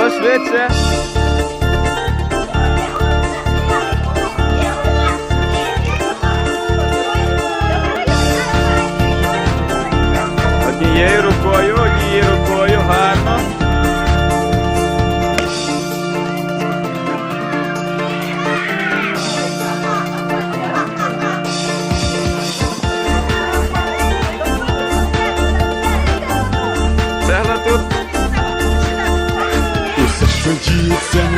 Los switchen. O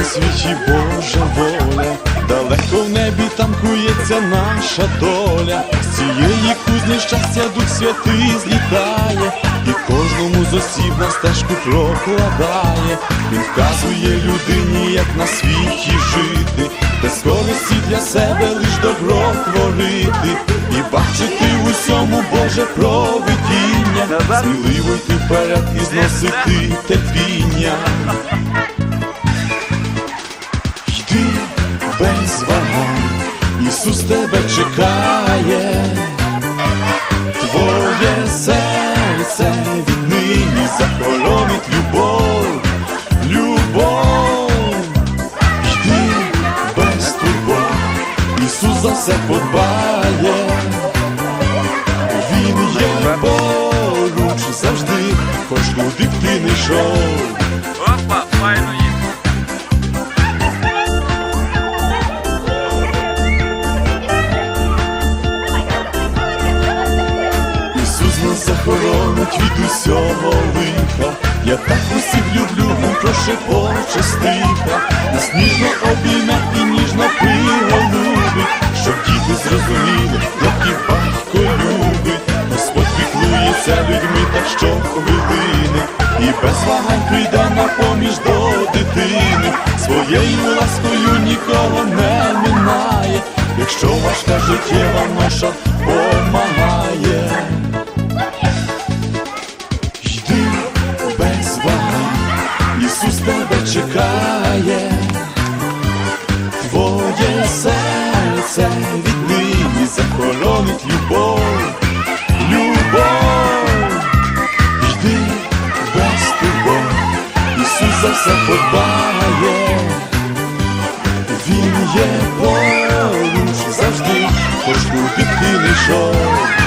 світі Божа воля, далеко в небі там кується наша доля. З цієї кузні щастя Дух Святий злітає, і кожному з осіб на стежку прокладає. Він вказує людині, як на світі жити, без користі для себе лиш добро творити, і бачити в усьому Боже провидіння, сміливо йти вперед і зносити терпіння. Без вагань, Ісус тебе чекає, твоє серце віднині захоронить любов, любов, йди без турбот, Ісус за все подбає, Він є поруч завжди, хоч куди б ти не йшов. Він прошепоче стиха. Нас ніжно обійме і ніжно приголубить, щоб діти зрозуміли, як і батько любить. Господь піклується людьми так що хвилини, і без вагань прийде на поміж до дитини. Своєю ласкою нікого не минає, якщо важка життєва ноша помагає. Чекає, твоє серце віднині захоронить любов, любов, йди без турбот, Ісус за все подбає, Він є поруч завжди, хоч куди ти не йшов.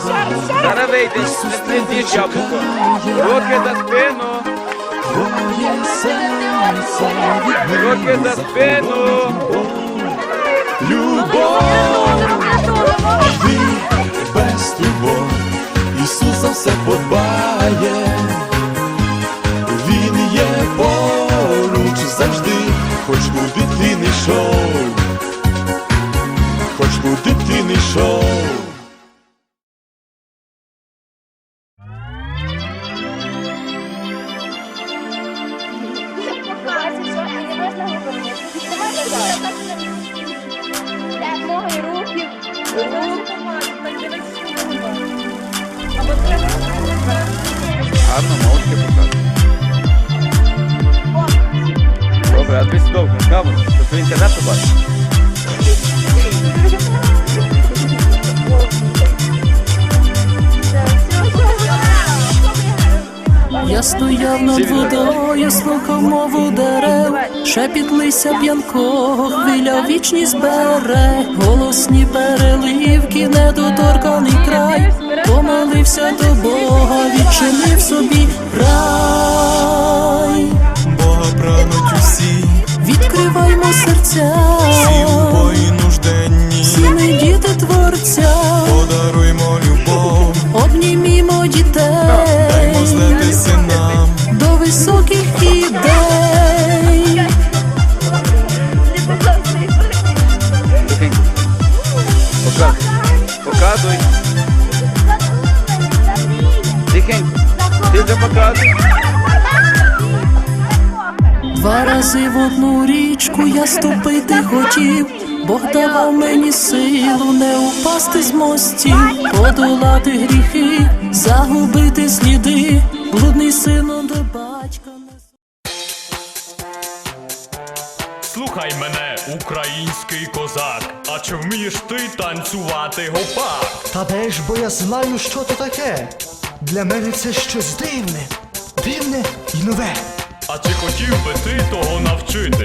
Зараз вийдеш, не з'їж яблуко. Руки за спину. Руки за. Любов, йди без турбот, Ісус за все подбає, Він є поруч завжди, хоч куди ти не йшов, хоч куди ти не йшов. Стояв над водою, слухав мову дерев, шепіт лися п'янкого, хвиля вічність бере, голосні переливки, недоторканий край, помолився до Бога, відчинив собі рай, Бога прагнуть усі, відкриваймо серця, гілку я ступити хотів, Бог давав мені силу не упасти з мостів, подолати гріхи, загубити сліди, блудний сину до батька. Слухай мене, український козак, а чи вмієш ти танцювати гопак? Та де ж, бо я знаю, що то таке. Для мене це щось дивне, дивне і нове. А чи хотів би ти того навчити?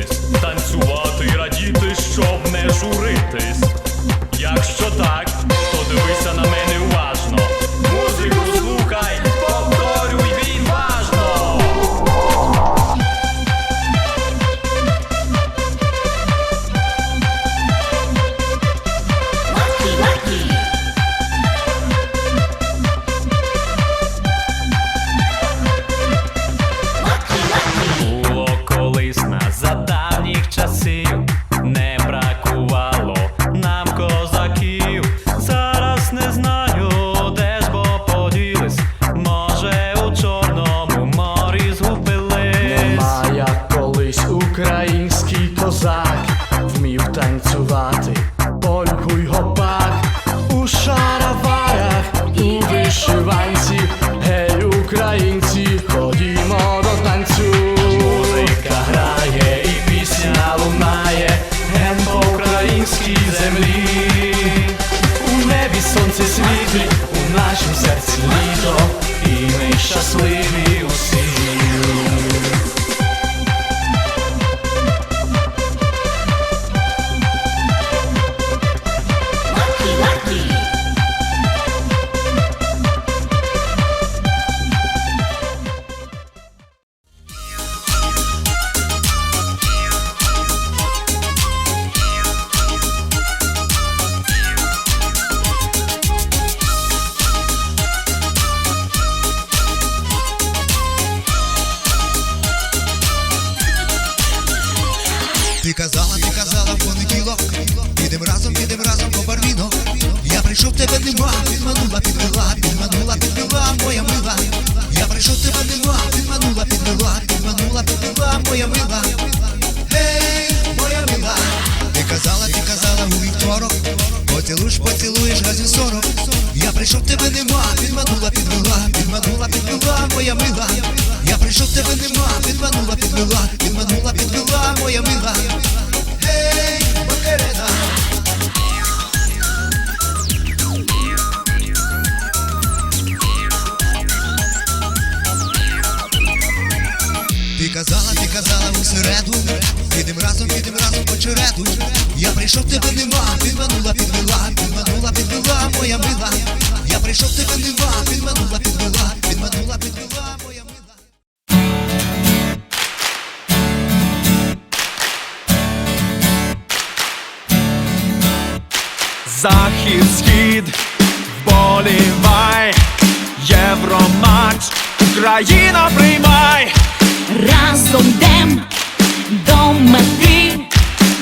очерету, Підем разом, підем разом по черету. Я прийшов тебе нема, підманула, підвела, підманула, підвела, моя мила. Я прийшов тебе нема, підманула, підвела, підманула, підвела, моя мила. Захід схід вболівай, євроматч, Україна приймай разом дем до мети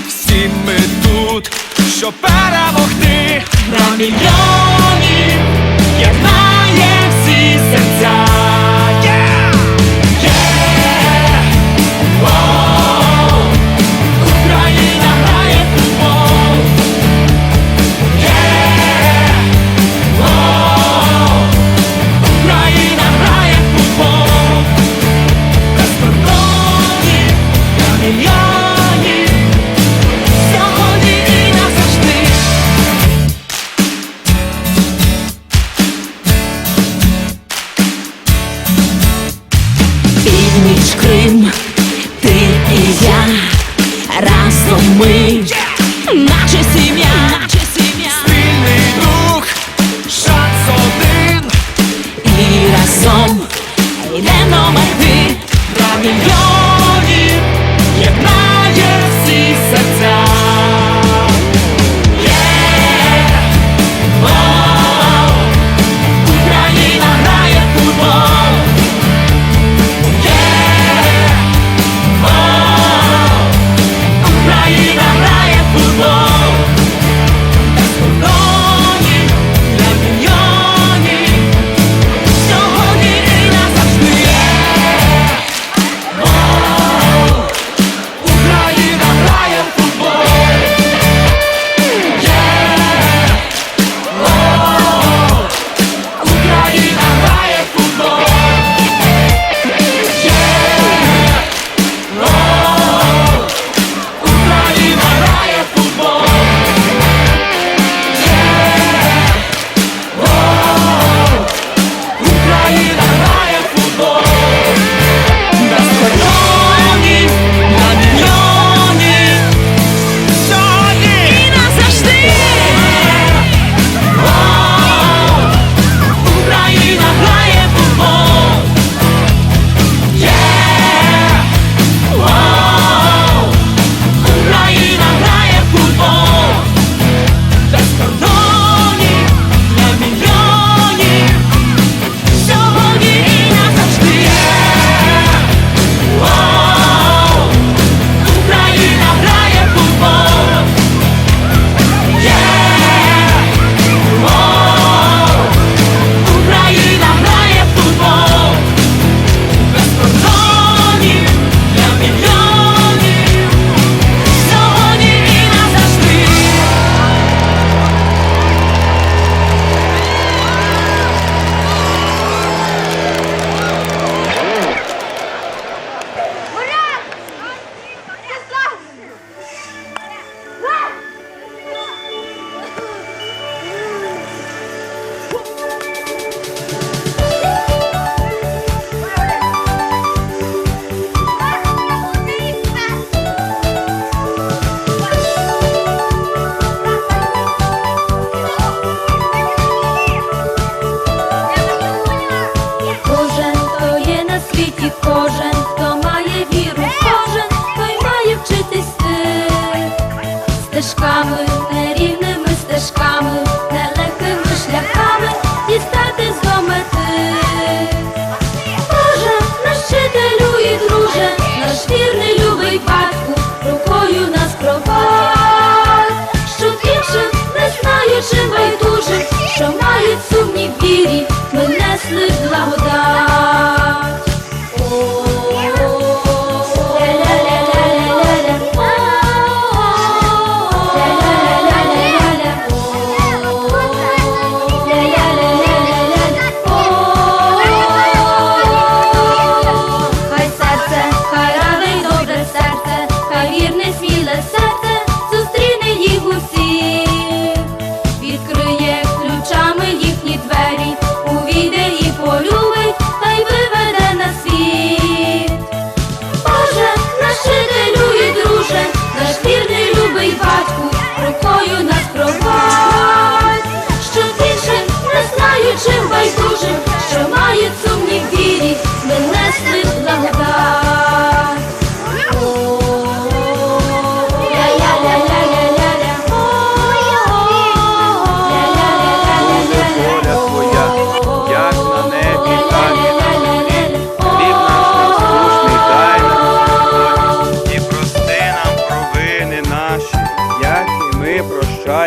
всі ми тут, щоб перемогти на мільйонів, як має всі серця.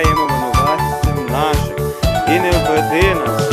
Як винуватців наших. І не введи нас